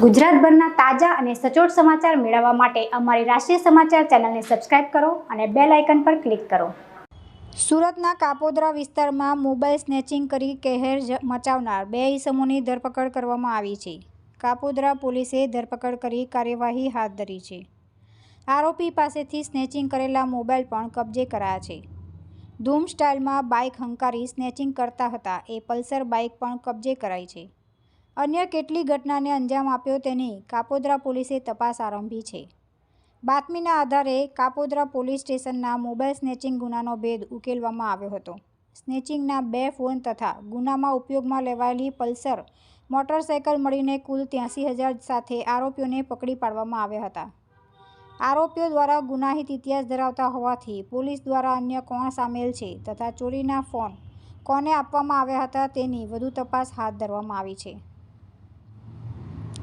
ગુજરાતભરના તાજા અને સચોટ સમાચાર મેળવવા માટે અમારી રાષ્ટ્રીય સમાચાર ચેનલને સબસ્ક્રાઇબ કરો અને બેલ આઇકન પર ક્લિક કરો. સુરતના કાપોદ્રા વિસ્તારમાં મોબાઈલ સ્નેચિંગ કરી કહેર મચાવનાર બે ઇસમોની ધરપકડ કરવામાં આવી છે. કાપોદ્રા પોલીસે ધરપકડ કરી કાર્યવાહી હાથ ધરી છે. આરોપી પાસેથી સ્નેચિંગ કરેલા મોબાઈલ પણ કબજે કરાયા છે. ધૂમ સ્ટાઇલમાં બાઇક હંકારી સ્નેચિંગ કરતા હતા, એ પલ્સર બાઇક પણ કબજે કરાઈ છે. અન્ય કેટલી ઘટનાને અંજામ આપ્યો તેની કાપોદ્રા પોલીસે તપાસ આરંભી છે. બાતમીના આધારે કાપોદ્રા પોલીસ સ્ટેશનના મોબાઈલ સ્નેચિંગ ગુનાનો ભેદ ઉકેલવામાં આવ્યો હતો. સ્નેચિંગના બે ફોન તથા ગુનામાં ઉપયોગમાં લેવાયેલી પલ્સર, મોટરસાયકલ મળીને કુલ ત્યાંસી હજાર સાથે આરોપીઓને પકડી પાડવામાં આવ્યા હતા. આરોપીઓ દ્વારા ગુનાહિત ઇતિહાસ ધરાવતા હોવાથી પોલીસ દ્વારા અન્ય કોણ સામેલ છે તથા ચોરીના ફોન કોને આપવામાં આવ્યા હતા તેની વધુ તપાસ હાથ ધરવામાં આવી છે.